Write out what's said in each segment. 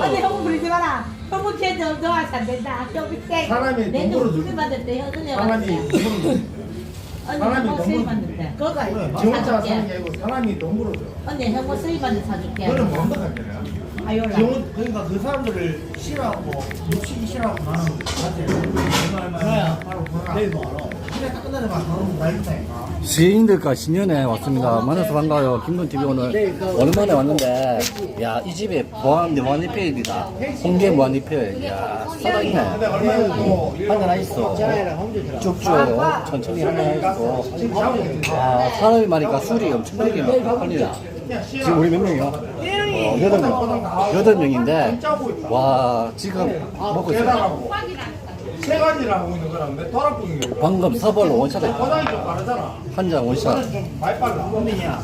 언니 형부 부리지 마라. 형부 걔좀 좋아하지 안 된다. 형부 땡. 사람이 내 농구를 돈 줄- 수리 받을 때 현준이 사람이 돈으로 언니 사람이 형부 수리 농구를 받을 때. 그거 지 혼자 사는 게 사줄게. 아니고 사람이 돈으로 줘. 언니 형부 수리 받을 사줄게. 그거는 뭐 완벽하잖아요. 아요라. 지 그러니까 그 사람들을 싫어하고 묻히기 싫어하고 나는 같아. 그래야 바로 보라. 내일 뭐 알아. 그래 딱 끝나자마자 바로 말린다니까. 시인들과 신년에 왔습니다. 만나서 반가워요. 김건TV 오늘 오랜만에 왔는데, 야, 이 집에 무한, 무한리필이다. 홍게 무한리필. 야, 전에 한잔 하시어 쭉쭉 천천히 한잔. 아, 사람이 많으니까 술이 엄청나게 막 팔리네. 지금 우리 몇 명이요? 어, 여덟 명. 여덟 명인데, 와, 지금 먹고 있어요. 세 가지를 하고 있는 거라는데 도락국인 게 방금 사벌로 원샷 했다. 포장이 좀 다르잖아. 한잔 원샷. 좀 많이 빨라. 언니냐?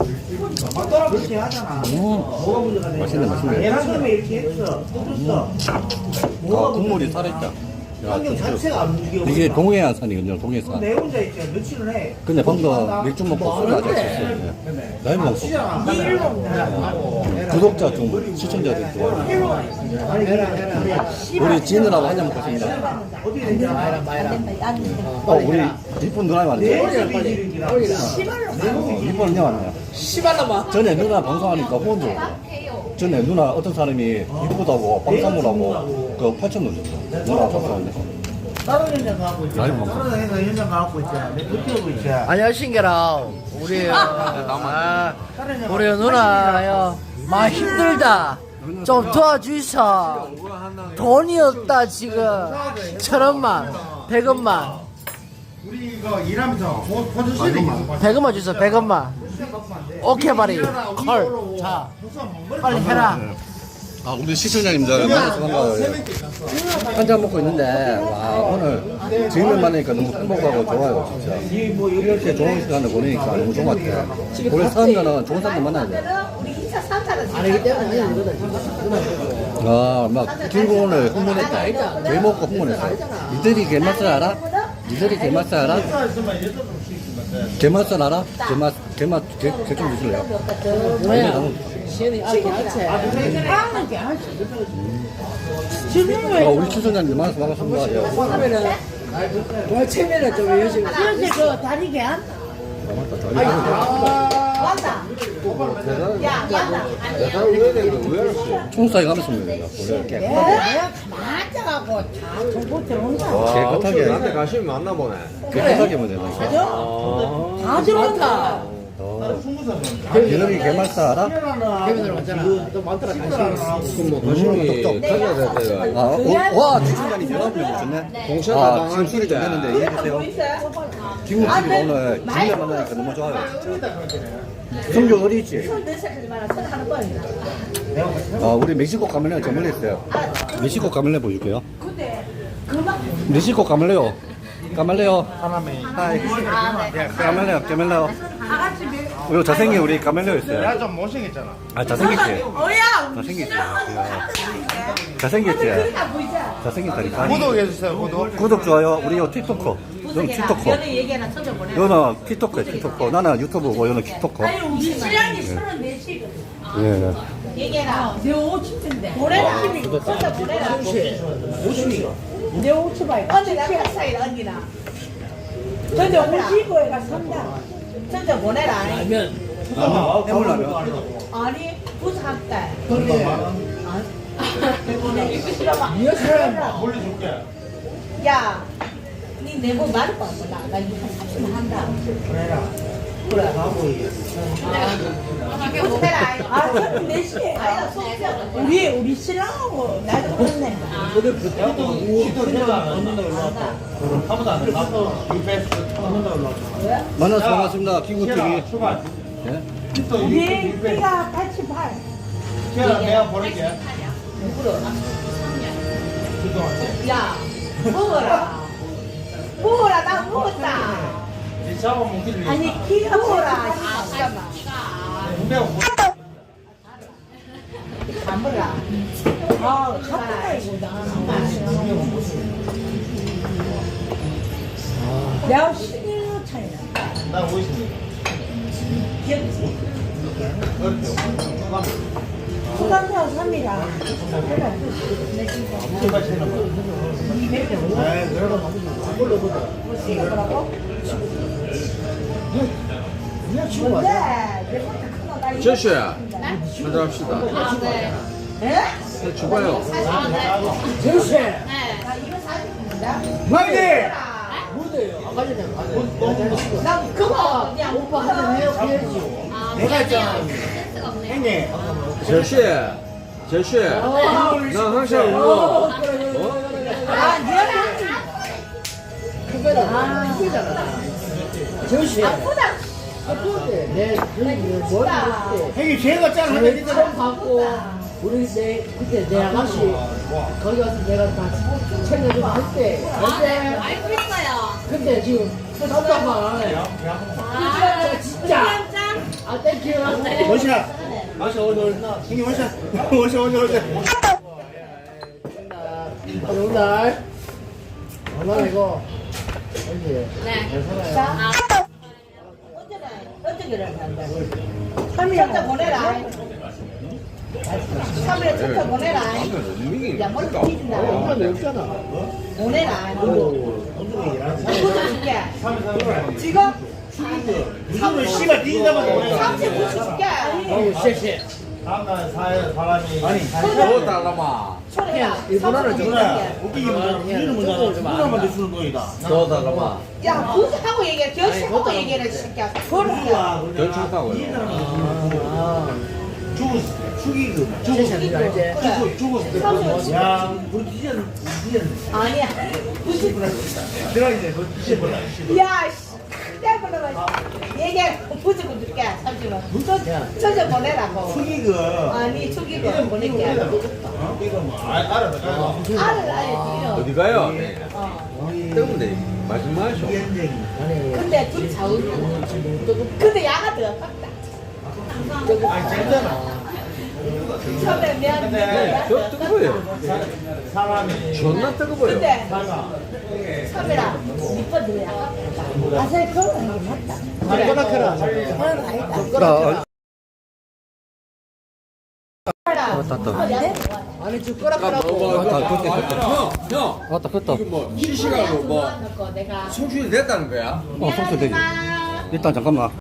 도락국 이렇게 하잖아. 음, 맛있네, 맛있네. 계란찜에 이렇게 했어. 뜯었어. 아, 국물이 살아있다. 야, 환경 자체가 안 움직여. 이게 동해안산이거든요, 동해산. 내 혼자 있지 며칠을 해. 근데 방금 맥주 먹고 소리 아직 없어요. 나이 먹고. 먹고. 구독자 좀, 시청자들 좋아요. 우리 지느라고 한잔 먹겠습니다. 어디 된지 알아? 어, 우리 이쁜 누나 왔네. 어, 이쁜 누나 왔네요. 씨발라마. 전에 누나 방송하니까 줘. 전에 누나 어떤 사람이 이쁘다고 빵 사무라고 그 8천 원 줬어. 누나 방송하는데. 다른 현장 가고 있지. 먹어. 다른 회사 현장 가고 있지. 내 버티고 있지. 안녕하신게라. 우리 아, 우리 누나요. 많이 힘들다. 좀 도와주셔. 돈이 없다 지금. 천 원만, 백 원만, 우리 이거 일하면서 포즈실이 백 원만 주세요. 백 원만. 오케이 바리. 콜. 자, 빨리 해라. 아, 우리 시청자님들 만나서 반가워요. 한잔 먹고 있는데, 와, 오늘 주인을 만나니까 너무 행복하고 좋아요, 진짜. 이렇게 좋은 시간을 보내니까 너무 좋은 것 같아요. 우리 사람들은 좋은 사람들 만나야 돼. 우리 2차 3차를 아니기 때문에 아, 막, 길고 오늘 흥분했다. 개 먹고 흥분했어. 니들이 개맛을 알아? 니들이 개맛을 알아? 개맛을 알아? 개맛, 개맛, 개, 개좀 주실래요? 시연이 알게 하체. 아, 우리 시청자님들 만나서 반갑습니다. 예. 하면은 뭐 체면에 좀 열심히. 그래서 그 다리게 안 아, 맞다. 저희 맞다. 야, 맞다. 총사에 가면서 먹는다. 깨끗하게. 내가 가만히 앉아갖고 다 정보 들어온다. 깨끗하게. 나한테 관심이 많나 보네. 깨끗하게 먹어야 다 들어온다. 이름이 개맛살 알아? 개면으로 왔잖아. 또 많더라. 그럼 뭐 관심이 똑똑. 가져야 될 때가. 아, 오, 와, 오셨네. 공셔다 아, 방황 지금 술이 좀. 됐는데 이해해주세요. 김국집이 오늘 주인을 만나니까 너무 좋아요. 진짜. 내세하지 마라. 손 하는 거야. 아, 우리 멕시코 가멜레 전문에 있어요. 멕시코 가멜레 보여줄게요. 멕시코 가멜레요. 가멜레요. 하이. 가멜레요, 가멜레요. 이거 잘생긴 우리 가멜레요 있어요. 내가 좀 못생겼잖아. 아, 잘생겼지? 어야. 잘생겼지? 잘생겼지? 그러니까 보이자. 잘생겼다니까. 구독해주세요, 구독. 구독, 좋아요. 우리 요 틱토커. 너는 틱토커. 연애 얘기 하나 쳐줘보내. 너는 틱토커야, 틱토커. 나는 유튜브고, 너는 틱토커. 아니 우리 신랑이 서른 네시거든. 예, 예. 얘기해라. 내 오십인데. 보내라. 진짜 보내라. 내 오십이야. 언니 나몇 살이다 언니나. 근데 오십오에가 산다. 진짜 보내라. 라면. 해물라면. 아니 부탁대. 이거 사람. 올려줄게. 야, 니 내고 말을 봐. 나, 나 이거 한 30만 한다. 그래라. 그래, 하고. 부탁해라. 아, 네시에. 아야, 속세요. 우리, 우리 신랑하고 나도 그렇네. 시도리가 얻는다 올라왔다. 아무도 안 돼. 나도 유페스 얻는다 올라왔다. 만나서 반갑습니다. 킹구TV. 출발. 예? 우리 키가 88. 기아 내가 보낼게. 야, 먹어라. 먹어라, 나 먹었다. 이 잡아먹기를. 아니, 키가 먹어라. 아, 내가 뭐- 안 먹어라. 아, 카프가 이거 내가 11년 차이나. 나 오이시. 기억지? 어렵죠. 부산표 3이라. 네, 그래도 뭔데? 제시 한잔 합시다. 아, 네. 네, 줘봐요. 아, 네. 네. 화이팅! 나 그거 그냥 오빠 아, 내가 했잖아. 센스가 없네. 형님. 제시, 제시. 나 항상 이거 어? 아, 니가 정신. 아 프다. 내 머리 형님 제가 짠내 처음 받고 우리 내 그때 내 아가씨 거기 가서 내가 다 챙겨주고 할때 아, 네. 알고 있어요. 근데 지금 답답한 안 해. 아, 진짜. 짠. 아 땡큐. 원샷. 원샷 원샷 원샷. 형님 원샷. 원샷 원샷 원샷. 오늘 얼마나 이거 언제 네. 자, 아, 어떻게 한다. 3일 차 보내라. 3일 첫차 보내라. 야, 머리 삐진다. 보내라. 줄게. 지금 무슨 씨발 뒤진다마자 오래. 30 줄게. 다음날 사회 사람이 아니 더 달라마. 초래야. 일본어를 좀 누나 웃기기 먼저 우리는 먼저 누나한테 주는 돈이다. 더 달라마. 야, 부하고 얘기해. 결심하고 얘기해, 새끼야. 그러니까. 괜찮다고요. 죽었을? 그래. 죽었을 때 삼십. 야 우리 뒤졌 뒤졌 아니야. 들어가기 전에 그 뒤져 씨. 때문에 얘기해. 부지고 줄게. 30원. 저, 저저 보내라고. 축의금 아니, 축의금 보낼게. 어? 이거 뭐 아, 알아 알아. 알을 알지. 어디 가요? 네. 어. 뜨거운데 말씀하셔. 근데 둘이 자우면 근데 야가 더 아깝다. 아니 잖아 처음에 미안. 저 뜨거워요. 사람이 존나 뜨거워요. 근데. 카메라 니꺼 더 아깝다. 아세 그런 게 맞다. 그런 거 아니다. 왔다, 왔다. 어, 야, 아니 아. 뭐, 뭐, 왔다, 뭐, 그때, 그때. 형, 형. 왔다, 폈다. 이거 뭐 실시간으로 뭐거 내가 송출이 됐다는 거야? 어, 송출 되지. 미안하다. 일단 잠깐만.